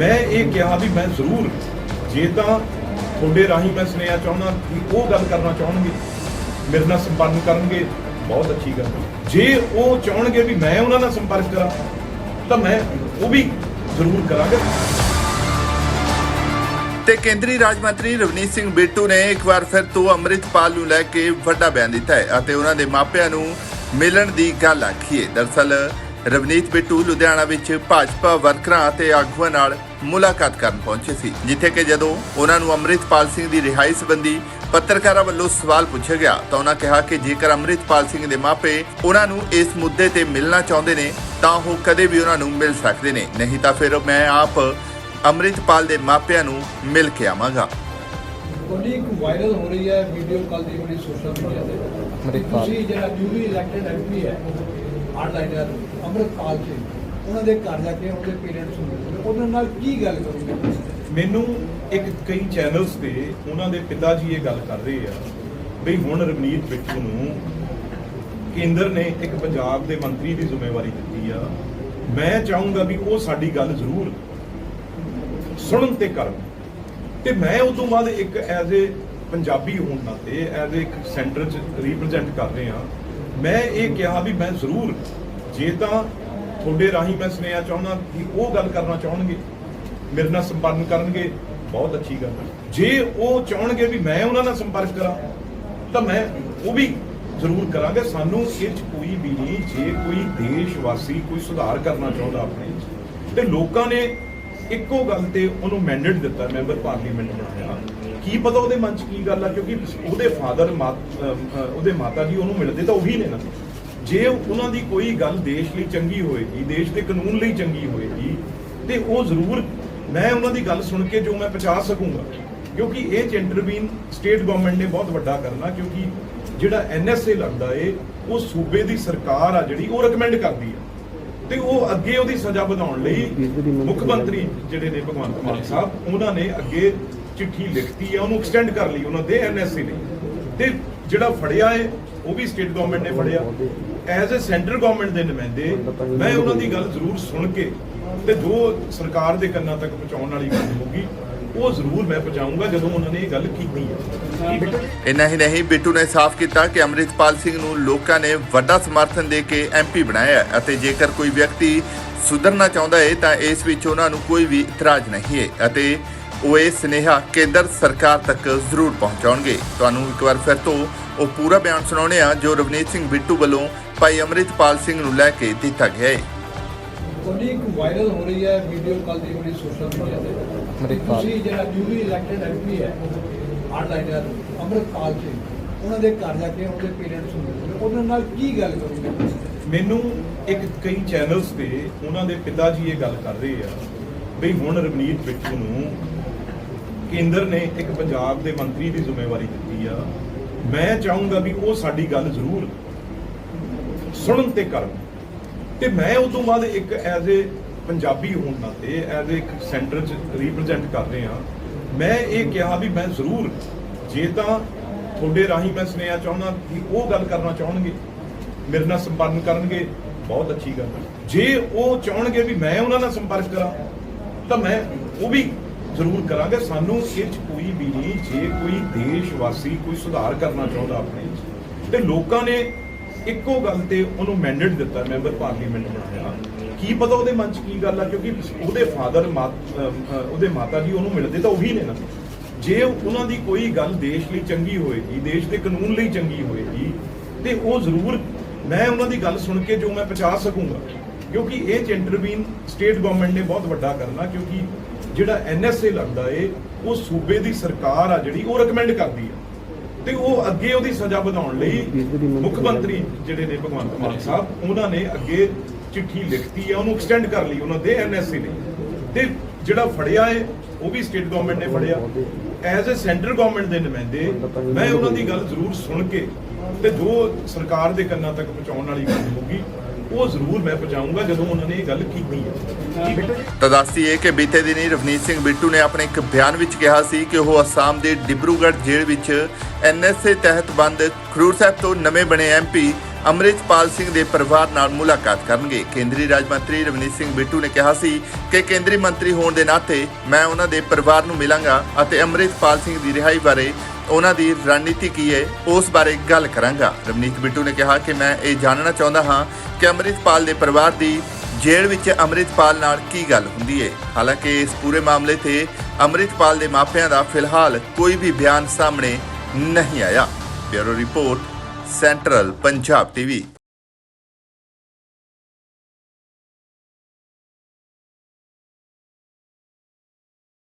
ਮੈਂ ਇਹ ਕਿਹਾ ਵੀ ਮੈਂ ਜ਼ਰੂਰ ਜੇ ਤਾਂ ਤੁਹਾਡੇ ਰਾਹੀਂ ਮੈਂ ਸੁਨੇਹਾ ਚਾਹੁੰਦਾ ਕਿ ਉਹ ਗੱਲ ਕਰਨਾ ਚਾਹਣਗੇ, ਮੇਰੇ ਨਾਲ ਸੰਪਰਕ ਕਰਨਗੇ, ਬਹੁਤ ਅੱਛੀ ਗੱਲ ਜੇ ਉਹ ਚਾਹਣਗੇ ਵੀ ਮੈਂ ਉਹਨਾਂ ਨਾਲ ਸੰਪਰਕ ਕਰਾਂ, ਤਾਂ ਮੈਂ ਉਹ ਵੀ ਜ਼ਰੂਰ ਕਰਾਂਗਾ। ਤੇ ਕੇਂਦਰੀ ਰਾਜ ਮੰਤਰੀ ਰਵਨੀਤ ਸਿੰਘ ਬਿੱਟੂ ਨੇ ਇੱਕ ਵਾਰ ਫਿਰ ਤੋਂ ਅੰਮ੍ਰਿਤਪਾਲ ਨੂੰ ਲੈ ਕੇ ਵੱਡਾ ਬਿਆਨ ਦਿੱਤਾ ਹੈ ਅਤੇ ਉਹਨਾਂ ਦੇ ਮਾਪਿਆਂ ਨੂੰ ਮਿਲਣ ਦੀ ਗੱਲ ਆਖੀ ਹੈ। ਦਰਸਲ ਰਵਨੀਤ ਬਿੱਟੂ ਲੁਧਿਆਣਾ ਵਿੱਚ ਭਾਜਪਾ ਵਰਕਰਾਂ ਅਤੇ ਆਗੂਆਂ ਨਾਲ ਮੁਲਾਕਾਤ ਕਰਨ ਪਹੁੰਚੇ ਸੀ ਜਿੱਥੇ ਕਿ ਜਦੋਂ ਉਹਨਾਂ ਨੂੰ ਅੰਮ੍ਰਿਤਪਾਲ ਸਿੰਘ ਦੀ ਰਿਹਾਈ ਸੰਬੰਧੀ ਪੱਤਰਕਾਰਾਂ ਵੱਲੋਂ ਸਵਾਲ ਪੁੱਛਿਆ ਗਿਆ ਤਾਂ ਉਹਨਾਂ ਕਿਹਾ ਕਿ ਜੇਕਰ ਅੰਮ੍ਰਿਤਪਾਲ ਸਿੰਘ ਦੇ ਮਾਪੇ ਉਹਨਾਂ ਨੂੰ ਇਸ ਮੁੱਦੇ ਤੇ ਮਿਲਣਾ ਚਾਹੁੰਦੇ ਨੇ ਤਾਂ ਉਹ ਕਦੇ ਵੀ ਉਹਨਾਂ ਨੂੰ ਮਿਲ ਸਕਦੇ ਨੇ। ਨਹੀਂ ਤਾਂ ਫਿਰ ਮੈਂ ਆਪ ਅੰਮ੍ਰਿਤਪਾਲ ਦੇ ਮਾਪਿਆਂ ਨੂੰ ਮਿਲ ਕੇ ਆਵਾਂਗਾ। ਤੁਹਾਡੀ ਇੱਕ ਵਾਇਰਲ ਹੋ ਰਹੀ ਹੈ ਵੀਡੀਓ ਕਾਲ ਦੀ ਬੜੀ ਸੋਸ਼ਲ ਮੀਡੀਆ ਤੇ। ਅੰਮ੍ਰਿਤਪਾਲ। ਤੁਸੀਂ ਜਿਹੜਾ ਨਿਊਲੀ ਇਲੈਕਟਡ ਐਮਪੀ ਹੈ ਆਨਲਾਈਨਰ ਅੰਮ੍ਰਿਤਪਾਲ ਸਿੰਘ ਉਹਨਾਂ ਦੇ ਘਰ ਜਾ ਕੇ ਉਹਦੇ ਪੇਰੈਂਟਸ ਨੂੰ ਮਿਲੋਗੇ ਉਹਨਾਂ ਨਾਲ ਕੀ ਗੱਲ ਕਰੋਗੇ ਮੈਨੂੰ ਇੱਕ ਕਈ ਚੈਨਲਸ ਤੇ ਉਹਨਾਂ ਦੇ ਪਿਤਾ ਜੀ ਇਹ ਗੱਲ ਕਰ ਰਹੇ ਆ ਵੀ ਹੁਣ ਰਵਨੀਤ ਬਿੱਟੂ ਨੂੰ ਕੇਂਦਰ ਨੇ ਇੱਕ ਪੰਜਾਬ ਦੇ ਮੰਤਰੀ ਦੀ ਜ਼ਿੰਮੇਵਾਰੀ ਦਿੱਤੀ ਆ। ਮੈਂ ਚਾਹੂੰਗਾ ਵੀ ਉਹ ਸਾਡੀ ਗੱਲ ਜ਼ਰੂਰ ਸੁਣਨ ਤੇ ਕਰਨ। ਤੇ ਮੈਂ ਉਸ ਤੋਂ ਬਾਅਦ ਇੱਕ ਐਜ਼ ਏ ਪੰਜਾਬੀ ਹੋਣ ਨਾਤੇ ਐਜ਼ ਏ ਇੱਕ ਸੈਂਟਰ ਚ ਰਿਪਰੈਜ਼ੈਂਟ ਕਰ ਰਹੇ। ਆ ਮੈਂ ਇਹ ਕਿਹਾ ਵੀ ਮੈਂ ਜ਼ਰੂਰ ਜੇ ਤਾਂ ਤੁਹਾਡੇ ਰਾਹੀਂ ਮੈਂ ਸੁਨੇਹਾ ਚਾਹੁੰਦਾ ਕਿ ਉਹ ਗੱਲ ਕਰਨਾ ਚਾਹਣਗੇ ਮੇਰੇ ਨਾਲ ਸੰਪਰਕ ਕਰਨਗੇ ਬਹੁਤ ਅੱਛੀ ਗੱਲ ਹੈ। ਜੇ ਉਹ ਚਾਹਣਗੇ ਵੀ ਮੈਂ ਉਹਨਾਂ ਨਾਲ ਸੰਪਰਕ ਕਰਾਂ ਤਾਂ ਮੈਂ ਉਹ ਵੀ ਜ਼ਰੂਰ ਕਰਾਂਗੇ। ਸਾਨੂੰ ਇਹ 'ਚ ਕੋਈ ਵੀ ਨਹੀਂ ਜੇ ਕੋਈ ਦੇਸ਼ ਵਾਸੀ ਕੋਈ ਸੁਧਾਰ ਕਰਨਾ ਚਾਹੁੰਦਾ ਆਪਣੇ 'ਚ, ਤੇ ਲੋਕਾਂ ਨੇ ਇੱਕੋ ਗੱਲ ਤੇ ਉਹਨੂੰ ਮੈਂਡੇਟ ਦਿੱਤਾ ਮੈਂਬਰ ਪਾਰਲੀਮੈਂਟ ਬਣਾਇਆ। ਕੀ ਪਤਾ ਉਹਦੇ ਮਨ 'ਚ ਕੀ ਗੱਲ ਆ ਕਿਉਂਕਿ ਉਹਦੇ ਫਾਦਰ ਉਹਦੇ ਮਾਤਾ ਜੀ ਉਹਨੂੰ ਮਿਲਦੇ ਤਾਂ ਉਹੀ ਨੇ ਨਾ। ਜੇ ਉਹਨਾਂ ਦੀ ਕੋਈ ਗੱਲ ਦੇਸ਼ ਲਈ ਚੰਗੀ ਹੋਏਗੀ, ਦੇਸ਼ ਦੇ ਕਾਨੂੰਨ ਲਈ ਚੰਗੀ ਹੋਏਗੀ, ਤੇ ਉਹ ਜ਼ਰੂਰ ਮੈਂ ਉਹਨਾਂ ਦੀ ਗੱਲ ਸੁਣ ਕੇ ਜੋ ਮੈਂ ਪਹੁੰਚਾ ਸਕੂੰਗਾ। ਕਿਉਂਕਿ ਇਹ ਚ ਇੰਟਰਵੀਨ ਸਟੇਟ ਗਵਰਨਮੈਂਟ ਨੇ ਬਹੁਤ ਵੱਡਾ ਕਰਨਾ, ਕਿਉਂਕਿ ਜਿਹੜਾ ਐਨਐਸਏ ਲੱਗਦਾ ਏ, ਉਹ ਸੂਬੇ ਦੀ ਸਰਕਾਰ ਆ ਜਿਹੜੀ, ਉਹ ਰეკਮੈਂਡ ਕਰਦੀ ਆ। ਤੇ ਉਹ ਅੱਗੇ ਉਹਦੀ ਸਜ਼ਾ ਵਧਾਉਣ ਲਈ ਮੁੱਖ ਮੰਤਰੀ ਜਿਹੜੇ ਨੇ ਭਗਵੰਤ ਮਾਨ ਸਾਹਿਬ, ਉਹਨਾਂ ਨੇ ਅੱਗੇ ਚਿੱਠੀ ਲਿਖਤੀ ਆ, ਉਹਨੂੰ ਐਕਸਟੈਂਡ ਕਰ ਲਈ ਉਹਨਾਂ ਦੇ ਐਨਐਸਏ ਨੇ। ਤੇ ਜਿਹੜਾ ਫੜਿਆ ਏ ਉਹ ਵੀ ਸਟੇਟ ਗਵਰਨਮੈਂਟ ਨੇ ਫੜਿਆ। ਐਜ਼ ਅ ਸੈਂਟਰ ਗਵਰਨਮੈਂਟ ਦੇ ਨੁਮਾਇੰਦੇ, ਮੈਂ ਉਹਨਾਂ ਦੀ ਗੱਲ ਜ਼ਰੂਰ ਸੁਣ ਕੇ ਤੇ ਜੋ ਸਰਕਾਰ ਦੇ ਕੰਨਾਂ ਤੱਕ ਪਹੁੰਚਾਉਣ ਵਾਲੀ ਗੱਲ ਹੋਊਗੀ, ਉਹ ਜ਼ਰੂਰ ਮੈਂ ਪਹੁੰਚਾਊਂਗਾ ਜਦੋਂ ਉਹਨਾਂ ਨੇ ਇਹ ਗੱਲ ਕੀਤੀ ਹੈ। ਇੰਨਾ ਹੀ ਨਹੀਂ, ਬਿੱਟੂ ਨੇ ਸਾਫ਼ ਕੀਤਾ ਕਿ ਅੰਮ੍ਰਿਤਪਾਲ ਸਿੰਘ ਨੂੰ ਲੋਕਾਂ ਨੇ ਵੱਡਾ ਸਮਰਥਨ ਦੇ ਕੇ ਐਮਪੀ ਬਣਾਇਆ ਅਤੇ ਜੇਕਰ ਕੋਈ ਵਿਅਕਤੀ ਸੁਧਰਨਾ ਚਾਹੁੰਦਾ ਹੈ ਤਾਂ ਇਸ ਵਿੱਚ ਉਹਨਾਂ ਨੂੰ ਕੋਈ ਵੀ ਇਤਰਾਜ਼ ਨਹੀਂ ਹੈ ਅਤੇ ਉਹ ਇਹ ਸੁਨੇਹਾ ਕੇਂਦਰ ਸਰਕਾਰ ਤੱਕ ਜ਼ਰੂਰ ਪਹੁੰਚਾਉਣਗੇ। ਤੁਹਾਨੂੰ ਇੱਕ ਵਾਰ ਫਿਰ ਤੋਂ ਉਹ ਪੂਰਾ ਬਿਆਨ ਸੁਣਾਉਣੇ ਆ ਜੋ ਰਵਨੀਤ ਸਿੰਘ ਬਿੱਟੂ ਵੱਲੋਂ ਭਾਈ ਅੰਮ੍ਰਿਤਪਾਲ ਸਿੰਘ ਨੂੰ ਲੈ ਕੇ ਦਿੱਤਾ ਗਿਆ ਹੈ ਤੁਹਾਡੀ ਇੱਕ ਵਾਇਰਲ ਹੋ ਰਹੀ ਹੈ ਵੀਡੀਓ ਕਾਲ ਦੀ ਬੜੀ ਸੋਸ਼ਲ ਮੀਡੀਆ ਤੇ। ਅੰਮ੍ਰਿਤਪਾਲ। ਤੁਸੀਂ ਜਿਹੜਾ ਨਿਊਲੀ ਇਲੈਕਟਡ ਐਮਪੀ ਹੈ ਆਨਲਾਈਨਰ ਅੰਮ੍ਰਿਤਪਾਲ ਸਿੰਘ ਉਹਨਾਂ ਦੇ ਘਰ ਜਾ ਕੇ ਉਹਦੇ ਪੇਰੈਂਟਸ ਨੂੰ ਮਿਲੋਗੇ ਉਹਨਾਂ ਨਾਲ ਕੀ ਗੱਲ ਕਰੋਗੇ? ਮੈਨੂੰ ਇੱਕ ਕਈ ਚੈਨਲਸ ਤੇ ਉਹਨਾਂ ਦੇ ਪਿਤਾ ਜੀ ਇਹ ਗੱਲ ਕਰ ਰਹੇ ਆ ਵੀ ਹੁਣ ਰਵਨੀਤ ਬਿੱਟੂ ਨੂੰ ਕੇਂਦਰ ਨੇ ਇੱਕ ਪੰਜਾਬ ਦੇ ਮੰਤਰੀ ਦੀ ਜ਼ਿੰਮੇਵਾਰੀ ਦਿੱਤੀ ਆ। ਮੈਂ ਚਾਹੂੰਗਾ ਵੀ ਉਹ ਸਾਡੀ ਗੱਲ ਜ਼ਰੂਰ ਸੁਣਨ ਤੇ ਕਰਨ। ਤੇ ਮੈਂ ਉਸ ਤੋਂ ਬਾਅਦ ਇੱਕ ਐਜ਼ ਏ ਪੰਜਾਬੀ ਹੋਣ ਨਾਤੇ, ਐਜ਼ ਏ ਇੱਕ ਸੈਂਟਰ ਚ ਰਿਪਰੈਜ਼ੈਂਟ ਕਰ ਰਿਹਾ। ਮੈਂ ਇਹ ਕਿਹਾ ਵੀ ਮੈਂ ਜ਼ਰੂਰ, ਜੇ ਤਾਂ ਤੁਹਾਡੇ ਰਾਹੀਂ ਮੈਂ ਸੁਨੇਹਾ ਚਾਹੁੰਦਾ ਕਿ ਉਹ ਗੱਲ ਕਰਨਾ ਚਾਹਣਗੇ, ਮੇਰੇ ਨਾਲ ਸੰਪਰਕ ਕਰਨਗੇ, ਬਹੁਤ ਅੱਛੀ ਗੱਲ। ਹੈ ਜੇ ਉਹ ਚਾਹਣਗੇ ਵੀ ਮੈਂ ਉਹਨਾਂ ਨਾਲ ਸੰਪਰਕ ਕਰਾਂ, ਤਾਂ ਮੈਂ ਉਹ ਵੀ ਜ਼ਰੂਰ ਕਰਾਂਗੇ। ਸਾਨੂੰ ਇਹ 'ਚ ਕੋਈ ਵੀ ਨਹੀਂ ਜੇ ਕੋਈ ਦੇਸ਼ ਵਾਸੀ ਕੋਈ ਸੁਧਾਰ ਕਰਨਾ ਚਾਹੁੰਦਾ ਆਪਣੇ 'ਚ, ਤੇ ਲੋਕਾਂ ਨੇ ਇੱਕੋ ਗੱਲ ਤੇ ਉਹਨੂੰ ਮੈਂਡੇਟ ਦਿੱਤਾ ਮੈਂਬਰ ਪਾਰਲੀਮੈਂਟ ਬਣਾਇਆ ਕੀ ਪਤਾ ਉਹਦੇ ਮਨ 'ਚ ਕੀ ਗੱਲ ਆ ਕਿਉਂਕਿ ਉਹਦੇ ਫਾਦਰ ਉਹਦੇ ਮਾਤਾ ਜੀ ਉਹਨੂੰ ਮਿਲਦੇ ਤਾਂ ਉਹੀ ਨੇ ਨਾ। ਜੇ ਉਹਨਾਂ ਦੀ ਕੋਈ ਗੱਲ ਦੇਸ਼ ਲਈ ਚੰਗੀ ਹੋਏਗੀ ਦੇਸ਼ ਦੇ ਕਾਨੂੰਨ ਲਈ ਚੰਗੀ ਹੋਏਗੀ ਤੇ ਉਹ ਜ਼ਰੂਰ ਮੈਂ ਉਹਨਾਂ ਦੀ ਗੱਲ ਸੁਣ ਕੇ ਜੋ ਮੈਂ ਪਹੁੰਚਾ ਸਕੂੰਗਾ। ਕਿਉਂਕਿ ਇਹ ਚ ਇੰਟਰਵੀਨ ਸਟੇਟ ਗਵਰਨਮੈਂਟ ਨੇ ਬਹੁਤ ਵੱਡਾ ਕਰਨਾ ਕਿਉਂਕਿ ਜਿਹੜਾ ਐਨਐਸਏ ਲੱਗਦਾ ਏ, ਉਹ ਸੂਬੇ ਦੀ ਸਰਕਾਰ ਆ ਜਿਹੜੀ, ਉਹ ਰეკਮੈਂਡ ਕਰਦੀ ਆ। ਤੇ ਉਹ ਅੱਗੇ ਉਹਦੀ ਸਜ਼ਾ ਵਧਾਉਣ ਲਈ ਮੁੱਖ ਮੰਤਰੀ ਜਿਹੜੇ ਨੇ ਭਗਵੰਤ ਮਾਨ ਸਾਹਿਬ, ਉਹਨਾਂ ਨੇ ਅੱਗੇ ਚਿੱਠੀ ਲਿਖਤੀ ਆ, ਉਹਨੂੰ ਐਕਸਟੈਂਡ ਕਰ ਲਈ, ਉਹਨਾਂ ਦੇ ਐਨਐਸਏ ਨੇ। ਤੇ ਜਿਹੜਾ ਫੜਿਆ ਏ, ਉਹ ਵੀ ਸਟੇਟ ਗਵਰਨਮੈਂਟ ਨੇ ਫੜਿਆ। ਐਜ਼ ਅ ਸੈਂਟਰ ਗਵਰਨਮੈਂਟ ਦੇ ਨੁਮਾਇੰਦੇ, ਮੈਂ ਉਹਨਾਂ ਦੀ ਗੱਲ ਜ਼ਰੂਰ ਸੁਣ ਕੇ ਤੇ ਜੋ ਸਰਕਾਰ ਦੇ ਕੰਨਾਂ ਤੱਕ ਪਹੁੰਚਾਉਣ ਵਾਲੀ ਗੱਲ ਹੋਊਗੀ ਉਹ ਜ਼ਰੂਰ ਮੈਂ ਪਹੁੰਚਾਊਂਗਾ ਜਦੋਂ ਉਹਨਾਂ ਨੇ ਇਹ ਗੱਲ ਕੀਤੀ ਹੈ। ਤਾਂ ਦੱਸਦੀਏ ਕਿ ਬੀਤੇ ਦਿਨੀ ਰਵਨੀਤ ਸਿੰਘ ਬਿੱਟੂ ਨੇ ਆਪਣੇ ਇੱਕ ਬਿਆਨ ਵਿੱਚ ਕਿਹਾ ਸੀ ਕਿ ਉਹ ਅਸਾਮ ਦੇ ਡਿਬਰੂਗੜ੍ਹ ਜੇਲ੍ਹ ਵਿੱਚ ਐਨਐਸਏ ਤਹਿਤ ਬੰਦ ਖਡੂਰ ਸਾਹਿਬ ਤੋਂ ਨਵੇਂ ਬਣੇ ਐਮਪੀ ਅੰਮ੍ਰਿਤਪਾਲ ਸਿੰਘ ਦੇ ਪਰਿਵਾਰ ਨਾਲ ਮੁਲਾਕਾਤ ਕਰਨਗੇ। ਕੇਂਦਰੀ ਰਾਜ ਮੰਤਰੀ ਰਵਨੀਤ ਸਿੰਘ ਬਿੱਟੂ ਨੇ ਕਿਹਾ ਸੀ ਕਿ ਕੇਂਦਰੀ ਮੰਤਰੀ ਹੋਣ ਦੇ ਨਾਤੇ ਮੈਂ ਉਹਨਾਂ ਦੇ ਪਰਿਵਾਰ ਨੂੰ ਮਿਲਾਂਗਾ ਅਤੇ ਅੰਮ੍ਰਿਤਪਾਲ ਸਿੰਘ ਦੀ ਰਿਹਾਈ ਬਾਰੇ ਉਹਨਾਂ ਦੀ ਰਣਨੀਤੀ ਕੀ ਹੈ, ਉਸ ਬਾਰੇ ਗੱਲ ਕਰਾਂਗਾ। ਰਵਨੀਤ ਬਿੱਟੂ ਨੇ ਕਿਹਾ ਕਿ ਮੈਂ ਇਹ ਜਾਣਨਾ ਚਾਹੁੰਦਾ ਹਾਂ ਕਿ ਅੰਮ੍ਰਿਤਪਾਲ ਦੇ ਪਰਿਵਾਰ ਦੀ ਜੇਲ੍ਹ ਵਿੱਚ ਅੰਮ੍ਰਿਤਪਾਲ ਨਾਲ ਕੀ ਗੱਲ ਹੁੰਦੀ ਹੈ। ਹਾਲਾਂਕਿ ਇਸ ਪੂਰੇ ਮਾਮਲੇ ਤੇ ਅੰਮ੍ਰਿਤਪਾਲ ਦੇ ਮਾਪਿਆਂ ਦਾ ਫਿਲਹਾਲ ਕੋਈ ਵੀ ਬਿਆਨ ਸਾਹਮਣੇ ਨਹੀਂ ਆਇਆ। Bureau report, central Punjab TV.